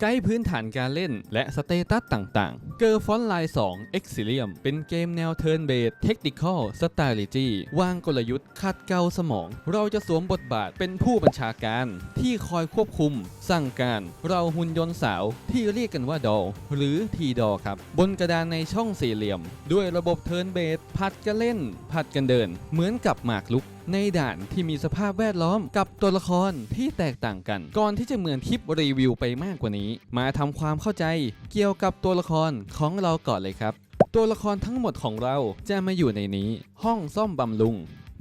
ไกด์พื้นฐานการเล่นและสเตตัสต่างๆ เกอร์ฟอนไลน์2 Exilium เป็นเกมแนว Turn Based Technical Strategy วางกลยุทธ์ขัดเกลาสมอง เราจะสวมบทบาทเป็นผู้บัญชาการที่คอยควบคุม สั่งการ เราหุ่นยนต์สาวที่เรียกกันว่าดอลหรือทีดอครับ บนกระดานในช่องสี่เหลี่ยม ด้วยระบบ Turn Based ผัดกันเล่น ผัดกันเดิน เหมือนกับหมากลุก ในด่านที่มีสภาพแวดล้อมกับตัวละครที่แตกต่างกัน ก่อนที่จะเหมือนคลิปรีวิวไปมากกว่านี้ มาทำความเข้าใจเกี่ยวกับตัวละครของเราก่อนเลยครับ ตัวละครทั้งหมดของเราจะมาอยู่ในนี้ ห้องซ่อมบำรุง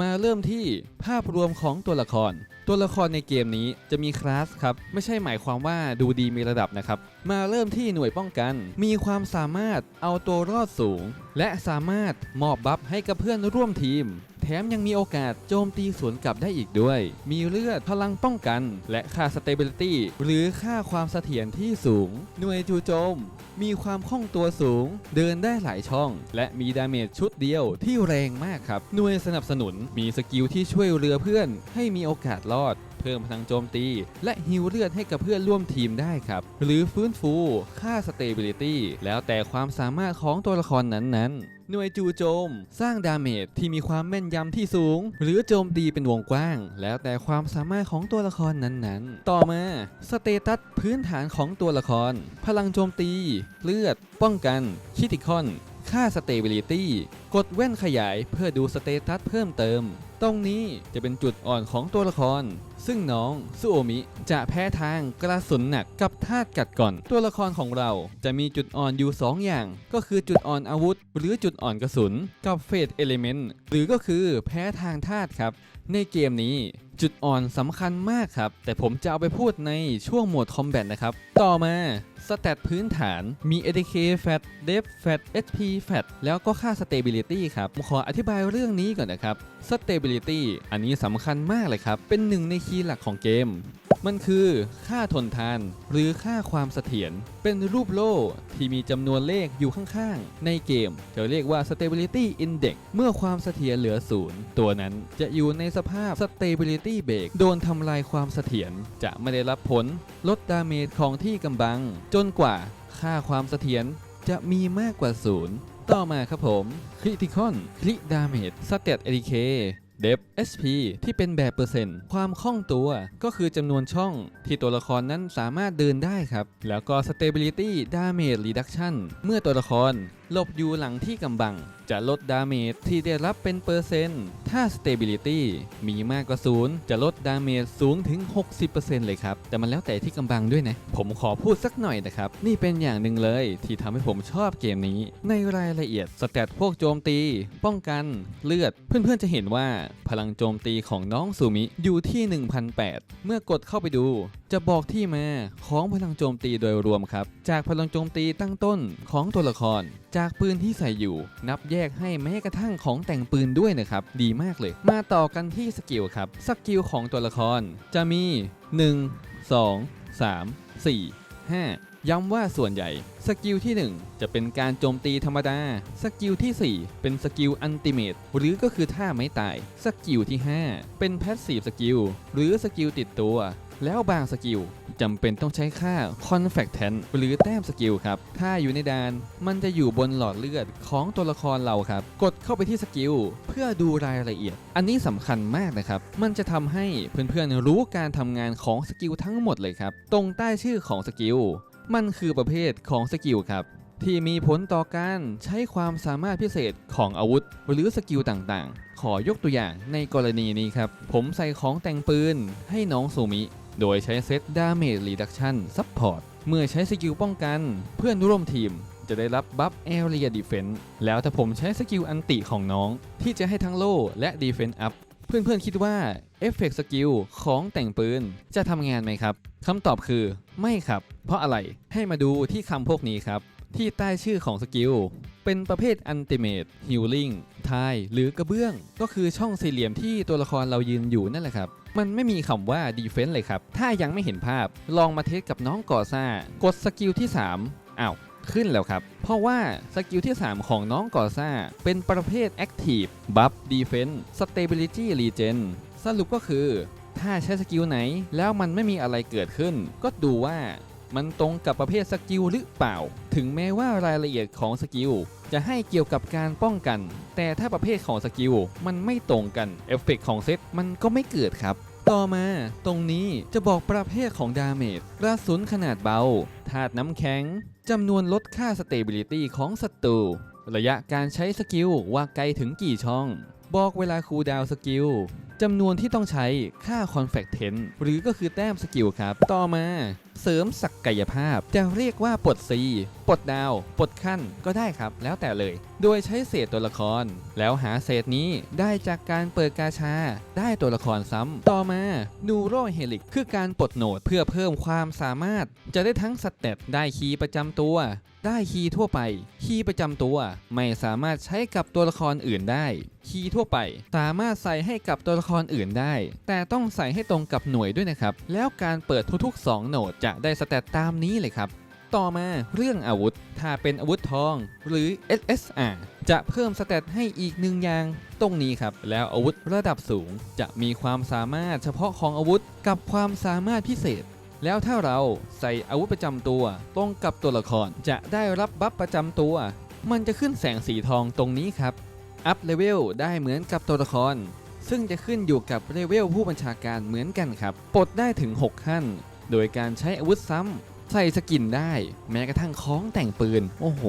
มาเริ่มที่ภาพรวมของตัวละคร ตัวละครในเกมนี้จะมีคลาสครับ ไม่ใช่หมายความว่าดูดีมีระดับนะครับ มาเริ่มที่หน่วยป้องกัน มีความสามารถเอาตัวรอดสูง และสามารถมอบบัฟให้กับเพื่อนร่วมทีม มยังมีโอกาสโจมตีสวนกลับได้อีกด้วย มีเลือดพลังป้องกัน และค่า stability หรือค่าความเสถียรที่สูง หน่วยจูโจม มีความคล่องตัวสูง เดินได้หลายช่อง และมีดาเมจชุดเดียวที่แรงมากครับ หน่วยสนับสนุนมีสกิลที่ช่วยเรือเพื่อน ให้มีโอกาสรอดเพิ่มพลังโจมตี และฮิวเลือดให้กับเพื่อนร่วมทีมได้ครับ หรือฟื้นฟู ค่า stability แล้วแต่ความสามารถของตัวละครนั้นๆ หน่วยจู่โจม สร้างดาเมจที่มีความแม่นยำที่สูง หรือโจมตีเป็นวงกว้าง แล้วแต่ความสามารถของตัวละครนั้นๆ ต่อมาสเตตัสพื้นฐานของตัวละคร พลังโจมตี เลือด ป้องกันคิติคอน ค่า stability กดแว่นขยายเพื่อดูสเตตัสเพิ่มเติม ตรงนี้จะเป็นจุดอ่อนของตัวละคร ซึ่งน้องซูโอมิจะแพ้ทางกระสุนหนักกับธาตุกัดก่อน ตัวละครของเราจะมีจุดอ่อนอยู่ 2 อย่าง ก็คือจุดอ่อนอาวุธ หรือจุดอ่อนกระสุน กับเฟสเอลิเมนต์หรือก็คือแพ้ทางธาตุครับ ในเกมนี้จุดอ่อนสำคัญมากครับ แต่ผมจะเอาไปพูดในช่วงโหมดคอมแบทนะครับ ต่อมา สแตทพื้นฐานมี ADK Fat Def Fat HP Fat แล้วก็ค่า Stability ครับผมขออธิบายเรื่องนี้ก่อนนะครับ Stability อันนี้สำคัญมากเลยครับ เป็นหนึ่งในคีย์หลักของเกม มันคือค่าทนทาน หรือค่าความเสถียรเป็นรูปโล่ที่มีจำนวนเลขอยู่ข้างๆ ในเกม จะเรียกว่า stability index เมื่อความเสถียรเหลือศูนย์ตัวนั้นจะอยู่ในสภาพ stability break โดนทำลายความเสถียรจะไม่ได้รับผลลดดาเมจของที่กำบัง จนกว่าค่าความเสถียรจะมีมากกว่าศูนย์ต่อมาครับผม critical crit damage stat ADK เดฟ SP ที่เป็นแบบเปอร์เซ็นต์ ความคล่องตัวก็คือจำนวนช่องที่ตัวละครนั้นสามารถเดินได้ครับ แล้วก็ Stability Damage Reduction เมื่อตัวละครหลบอยู่หลังที่กำบัง จะลดดาเมจที่ได้รับเป็นเปอร์เซ็นต์ ถ้า Stability มีมากกว่าศูนย์จะลดดาเมจสูงถึง 60%เลยครับ แต่มันแล้วแต่ที่กำบังด้วยนะ ผมขอพูดสักหน่อยนะครับ นี่เป็นอย่างหนึ่งเลยที่ทำให้ผมชอบเกมนี้ ในรายละเอียดสแตทพวกโจมตี ป้องกัน เลือด เพื่อนๆจะเห็นว่าพลังโจมตีของน้องซูมิอยู่ที่ 1,008 เมื่อกดเข้าไปดู จะบอกที่มาของพลังโจมตีโดยรวมครับ จากพลังโจมตีตั้งต้นของตัวละคร จากปืนที่ใส่อยู่นับแยกให้แม้กระทั่งของแต่งปืนด้วยนะครับ ดีมากเลย มาต่อกันที่สกิลครับ สกิลของตัวละครจะมี 1 2 3 4 5 ย้ำว่าส่วนใหญ่ สกิลที่ 1 จะเป็นการโจมตีธรรมดา สกิลที่ 4 เป็นสกิลอันติเมตหรือก็คือท่าไม้ตาย สกิลที่ 5 เป็นแพสซีฟสกิลหรือสกิลติดตัว แล้วบางสกิล จำเป็นต้องใช้ค่า Confactant หรือแต้มสกิลครับ ถ้าอยู่ในดานมันจะอยู่บนหลอดเลือดของตัวละครเราครับ กดเข้าไปที่สกิลเพื่อดูรายละเอียด อันนี้สำคัญมากนะครับ มันจะทำให้เพื่อนๆรู้การทำงานของสกิลทั้งหมดเลยครับ ตรงใต้ชื่อของสกิลมันคือประเภทของสกิลครับที่มีผลต่อการใช้ความสามารถพิเศษของอาวุธ หรือสกิลต่างๆ ขอยกตัวอย่างในกรณีนี้ครับ ผมใส่ของแต่งปืนให้น้องซูมิ โดยใช้เซต Damage Reduction Support เมื่อใช้สกิลป้องกันเพื่อนร่วมทีมจะได้รับบัฟ Area Defense แล้วถ้าผมใช้สกิลอันติของน้อง ที่จะให้ทั้งโล่และ Defense Up เพื่อนๆคิดว่าเอฟเฟกต์สกิลของแต่งปืนจะทำงานไหมครับคำตอบคือไม่ครับ เพราะอะไรให้มาดูที่คำพวกนี้ครับ ที่ใต้ชื่อของสกิล เป็นประเภท Ultimate Healing ทายหรือกระเบื้อง ก็คือช่องสี่เหลี่ยมที่ตัวละครเรายืนอยู่นั่นแหละครับ มันไม่มีคำว่า Defense เลยครับ ถ้ายังไม่เห็นภาพลองมาเทสกับน้องกอซ่ากดสกิลที่ 3อ้าวขึ้นแล้วครับ เพราะว่าสกิลที่ 3 ของน้องกอซ่า เป็นประเภท Active Buff Defense Stability Regen สรุปก็คือ ถ้าใช้สกิลไหนแล้วมันไม่มีอะไรเกิดขึ้น ก็ดูว่ามันตรงกับประเภทสกิลหรือเปล่า ถึงแม้ว่ารายละเอียดของสกิลจะให้เกี่ยวกับการป้องกัน แต่ถ้าประเภทของสกิลมันไม่ตรงกัน เอฟเฟกของเซตมันก็ไม่เกิดครับ ต่อมา ตรงนี้จะบอกประเภทของดาเมจกระสุนขนาดเบาธาตุน้ำแข็งจำนวนลดค่าสเตเบลิตี้ของศัตรูระยะการใช้สกิลว่าไกลถึงกี่ช่อง บอกเวลาคูดาวสกิลจำนวนที่ต้องใช้ค่าคอนแฟกเทนหรือก็คือแต้มสกิลครับ ต่อมา เสริมศักยภาพ จะเรียกว่าปลดซีปลดดาวปลดขั้นก็ได้ครับ แล้วแต่เลย โดยใช้เศษตัวละคร แล้วหาเศษนี้ได้จากการเปิดกาชา ได้ตัวละครซ้ำต่อมานูโรเฮลิกคือการปลดโหนดเพื่อเพิ่มความสามารถ จะได้ทั้งสเตตได้คีย์ประจำตัว ได้คีย์ทั่วไป คีย์ประจำตัว ไม่สามารถใช้กับตัวละครอื่นได้ คีย์ทั่วไป สามารถใส่ให้กับตัวละครอื่นได้ แต่ต้องใส่ให้ตรงกับหน่วยด้วยนะครับ แล้วการเปิดทุกๆ 2 โหนดจะได้สเตตตามนี้เลยครับ ต่อมาเรื่องอาวุธ ถ้าเป็นอาวุธทองหรือ SSR จะเพิ่มสเตตให้อีกหนึ่งอย่างตรงนี้ครับ แล้วอาวุธระดับสูง จะมีความสามารถเฉพาะของอาวุธกับความสามารถพิเศษ แล้วถ้าเราใส่อาวุธประจำตัวตรงกับตัวละครจะได้รับบัฟประจำตัว มันจะขึ้นแสงสีทองตรงนี้ครับ อัพเลเวลได้เหมือนกับตัวละครซึ่งจะขึ้นอยู่กับเลเวลผู้บัญชาการเหมือนกันครับ ปลดได้ถึง 6 ขั้น โดยการใช้อาวุธซ้ำใส่สกินได้ แม้กระทั่งของแต่งปืน โอ้โห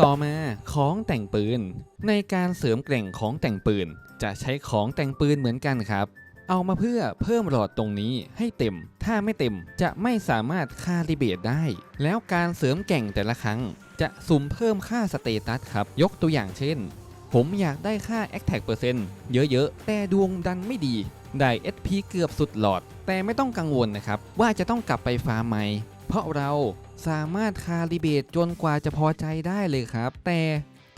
ต่อมาของแต่งปืน ในการเสริมแกร่งของแต่งปืน จะใช้ของแต่งปืนเหมือนกันครับ เอามาเพื่อเพิ่มหลอดตรงนี้ให้เต็ม ถ้าไม่เต็มจะไม่สามารถคาลิเบตได้ แล้วการเสริมแก่งแต่ละครั้ง จะสุ่มเพิ่มค่าสเตตัสครับ ยกตัวอย่างเช่น ผมอยากได้ค่า a t t a c เปอร์เซ็นต์เยอะๆ แต่ดวงดันไม่ดี ได้ SP เกือบสุดหลอด แต่ไม่ต้องกังวลนะครับ ว่าจะต้องกลับไปฟาร์มใหม่ เพราะเราสามารถคาลิเบตจนกว่าจะพอใจได้เลยครับ แต่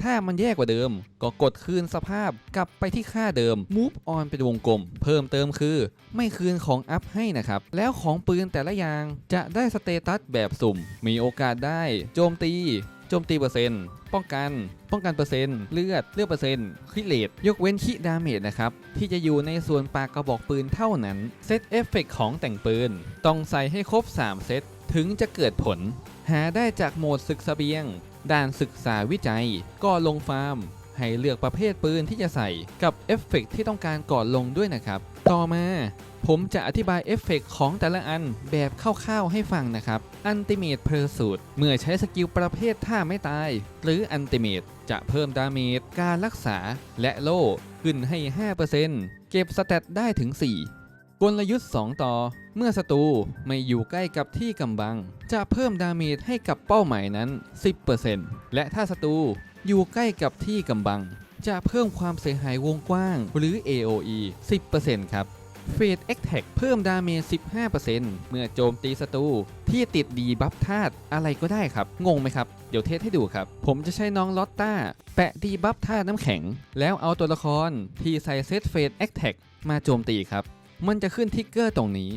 ถ้ามันแย่กว่าเดิม ก็กดคืนสภาพกลับไปที่ค่าเดิม move on เป็นวงกลม เพิ่มเติมคือ ไม่คืนของอัพให้นะครับ แล้วของปืนแต่ละอย่างจะได้สเตตัสแบบสุ่ม มีโอกาสได้ โจมตี จมตีเปอร์เซ็นต์ป้องกัน ป้องกันเปอร์เซ็นต์เลือดเลือดเปอร์เซ็นต์คริเลตยกเว้นคิดาเมจนะครับ ที่จะอยู่ในส่วนปากกระบอกปืนเท่านั้น เซตเอฟเฟกของแต่งปืน ต้องใส่ให้ครบ 3 เซตถึงจะเกิดผล หาได้จากโหมดศึกเสบียงด่านศึกษาวิจัยก่อนลงฟาร์ม ให้เลือกประเภทปืนที่จะใส่กับเอฟเฟกที่ต้องการก่อนลงด้วยนะครับ ต่อมาผมจะอธิบายเอฟเฟกต์ของแต่ละอันแบบคร่าวๆให้ฟังนะครับ Ultimate Pursuit เมื่อใช้สกิลประเภทท่าไม่ตาย หรือ Ultimate จะเพิ่มดาเมจการรักษาและโล่ขึ้นให้ 5%เก็บสเตตได้ถึง 4 กลยุทธ์ 2 ต่อ เมื่อศัตรูไม่อยู่ใกล้กับที่กำบัง จะเพิ่มดาเมจให้กับเป้าหมายนั้น 10%และถ้าศัตรูอยู่ใกล้กับที่กำบัง จะเพิ่มความเสียหายวงกว้าง หรือ AOE 10%ครับเฟดเอ็กแท็กเพิ่มดาเมจ 15%เมื่อโจมตีศัตรูที่ติดดีบัฟธาตุอะไรก็ได้ครับ งงไหมครับ เดี๋ยวเทสให้ดูครับ ผมจะใช้น้องลอตต้า แปะดีบัฟธาตุน้ำแข็ง แล้วเอาตัวละครที่ใส่เซตเฟดเอ็กแท็กมาโจมตีครับ มันจะขึ้นทิกเกอร์ตรงนี้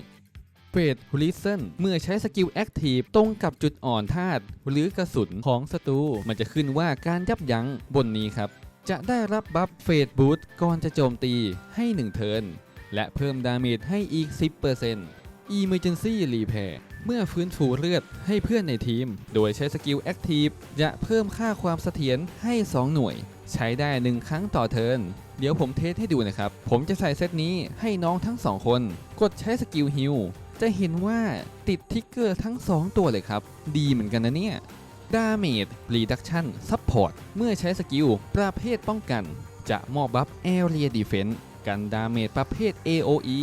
เฟดลิเซนเมื่อใช้สกิลแอคทีฟตรงกับจุดอ่อนธาตุหรือกระสุนของศัตรูมันจะขึ้นว่าการยับยั้งบนนี้ครับ จะได้รับบัฟเฟดบูทก่อนจะโจมตีให้ 1 เทิร์นและเพิ่มดาเมจให้อีก 10% Emergency Repair เมื่อฟื้นฟูเลือดให้เพื่อนในทีม โดยใช้สกิล Active จะเพิ่มค่าความเสถียรให้ 2 หน่วย ใช้ได้ 1 ครั้งต่อเทิร์นเดี๋ยวผมเทสให้ดูนะครับ ผมจะใส่เซตนี้ให้น้องทั้ง 2 คน กดใช้สกิลฮิลจะเห็นว่าติดทิกเกอร์ทั้ง 2 ตัวเลยครับ ดีเหมือนกันนะเนี่ย Damage Reduction Support เมื่อใช้สกิลประเภทป้องกัน จะมอบบัฟ Area Defense กันดาเมจประเภท AOE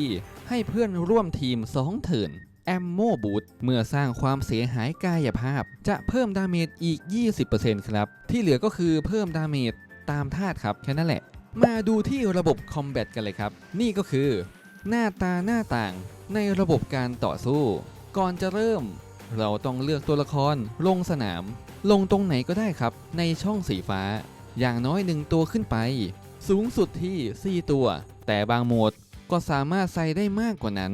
ให้เพื่อนร่วมทีม2เถินแอมโมบูทเมื่อสร้างความเสียหายกายภาพ จะเพิ่มดาเมจอีก 20%ครับ ที่เหลือก็คือเพิ่มดาเมจตามธาตุครับแค่นั้นแหละ มาดูที่ระบบคอมแบทกันเลยครับ นี่ก็คือ หน้าตาหน้าต่างในระบบการต่อสู้ ก่อนจะเริ่ม เราต้องเลือกตัวละคร ลงสนาม ลงตรงไหนก็ได้ครับ ในช่องสีฟ้า อย่างน้อยหนึ่งตัวขึ้นไป สูงสุดที่ 4 ตัว แต่บางโหมดก็สามารถใส่ได้มากกว่านั้น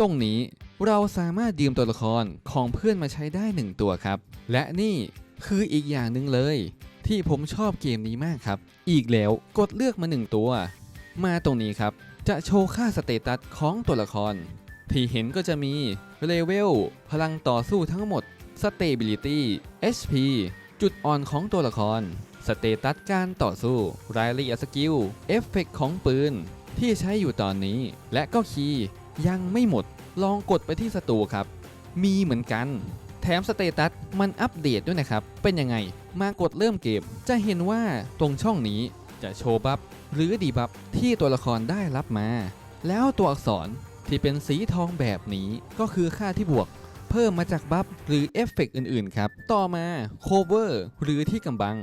ตรงนี้เราสามารถยืมตัวละครของเพื่อนมาใช้ได้ 1 ตัวครับ และนี่คืออีกอย่างหนึ่งเลย ที่ผมชอบเกมนี้มากครับ อีกแล้วกดเลือกมา 1 ตัว มาตรงนี้ครับ จะโชว์ค่าสเตตัสของตัวละคร ที่เห็นก็จะมีเลเวลพลังต่อสู้ทั้งหมด Stability HP จุดอ่อนของตัวละคร สเตตัสการต่อสู้ รายละเอียดสกิล เอฟเฟกของปืน ที่ใช้อยู่ตอนนี้ และก็คีย์ยังไม่หมด ลองกดไปที่สตูครับ มีเหมือนกัน แถมสเตตัสมันอัปเดตด้วยนะครับ เป็นยังไง มากดเริ่มเกมจะเห็นว่าตรงช่องนี้จะโชว์บัฟหรือดีบัฟที่ตัวละครได้รับมา แล้วตัวอักษร ที่เป็นสีทองแบบนี้ก็คือค่าที่บวกเพิ่มมาจากบัฟหรือเอฟเฟกต์อื่นๆครับ ต่อมาโคเวอร์หรือที่กำบัง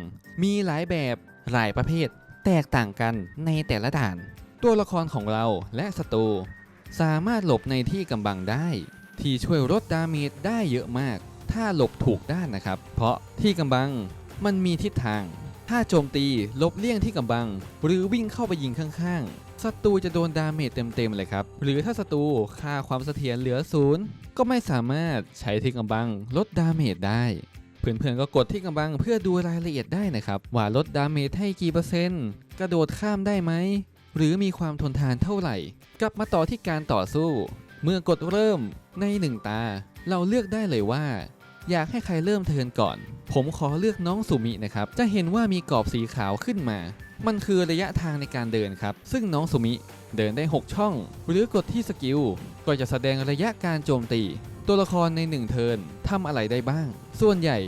มีหลายแบบหลายประเภท แตกต่างกันในแต่ละด่าน ตัวละครของเราและศัตรูสามารถหลบในที่กำบังได้ ที่ช่วยลดดาเมจได้เยอะมาก ถ้าหลบถูกด้านนะครับ เพราะที่กำบังมันมีทิศทาง ถ้าโจมตีหลบเลี่ยงที่กำบัง หรือวิ่งเข้าไปยิงข้างๆ ศัตรูจะโดนดาเมจเต็มๆเลยครับ หรือถ้าศัตรูค่าความเสถียรเหลือศูนย์ก็ไม่สามารถใช้ที่กำบังลดดาเมจได้ เพื่อนๆก็กดที่กำบังเพื่อดูรายละเอียดได้นะครับ ว่าลดดาเมจให้กี่เปอร์เซ็นต์กระโดดข้ามได้ไหม หรือมีความทนทานเท่าไหร่ กลับมาต่อที่การต่อสู้ เมื่อกดเริ่มในหนึ่งตา เราเลือกได้เลยว่า อยากให้ใครเริ่มเทิร์นก่อน ผมขอเลือกน้องสุมินะครับจะเห็นว่ามีกรอบสีขาวขึ้นมา มันคือระยะทางในการเดินครับ ซึ่งน้องสุมิเดินได้ 6 ช่อง หรือกดที่สกิล ก็จะแสดงระยะการโจมตี ตัวละครใน 1 เทิร์นทำอะไรได้บ้าง ส่วนใหญ่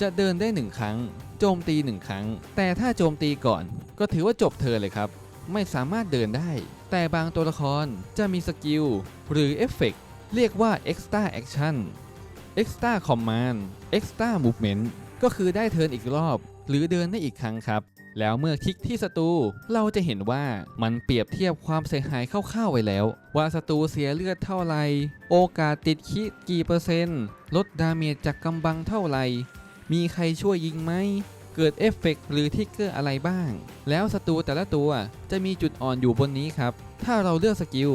จะเดินได้ 1 ครั้ง โจมตี 1 ครั้ง แต่ถ้าโจมตีก่อน ก็ถือว่าจบเทิร์นเลยครับ ไม่สามารถเดินได้ แต่บางตัวละครจะมีสกิลหรือเอฟเฟกต์เรียกว่า extra action extra command extra movement ก็คือได้เทิร์นอีกรอบ หรือเดินได้อีกครั้งครับ แล้วเมื่อคลิกที่ศัตรูเราจะเห็นว่ามันเปรียบเทียบความเสียหายคร่าวๆไว้แล้ว ว่าศัตรูเสียเลือดเท่าไร โอกาสติดคิกี่เปอร์เซ็นต์ ลดดาเมจจากกำบังเท่าไร มีใครช่วยยิงไหม เกิดเอฟเฟกต์หรือทิกเกอร์อะไรบ้าง แล้วศัตรูแต่ละตัวจะมีจุดอ่อนอยู่บนนี้ครับ ถ้าเราเลือกสกิล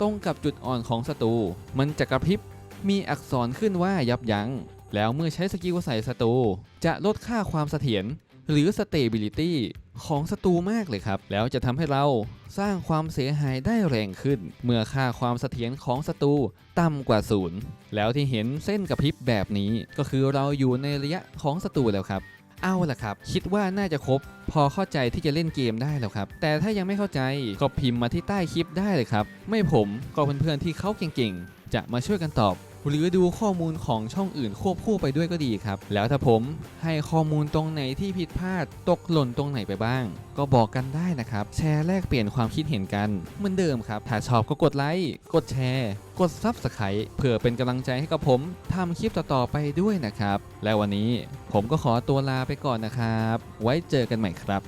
ตรงกับจุดอ่อนของศัตรูมันจะกระพริบมีอักษรขึ้นว่ายับยัง้งแล้วเมื่อใช้สกิลใส่ศัตรูจะลดค่าความเสถียร หรือ stability ของศัตรูมากเลยครับ แล้วจะทำให้เราสร้างความเสียหายได้แรงขึ้น เมื่อค่าความเสถียรของศัตรูต่ำกว่าศูนย์แล้วที่เห็นเส้นกระพริบแบบนี้ ก็คือเราอยู่ในระยะของศัตรูแล้วครับ เอาล่ะครับ คิดว่าน่าจะครบ พอเข้าใจที่จะเล่นเกมได้แล้วครับ แต่ถ้ายังไม่เข้าใจก็พิมพ์มาที่ใต้คลิปได้เลยครับ ไม่ผมก็เพื่อนๆที่เขาเก่งๆ จะมาช่วยกันตอบ หรือดูข้อมูลของช่องอื่นควบคู่ไปด้วยก็ดีครับ แล้วถ้าผมให้ข้อมูลตรงไหนที่ผิดพลาดตกหล่นตรงไหนไปบ้าง ก็บอกกันได้นะครับ แชร์แลกเปลี่ยนความคิดเห็นกันเหมือนเดิมครับ ถ้าชอบก็กดไลค์กดแชร์ กด Subscribe เพื่อเป็นกำลังใจให้กับผมทำคลิปต่อๆไปด้วยนะครับ และวันนี้ผมก็ขอตัวลาไปก่อนนะครับ ไว้เจอกันใหม่ครับ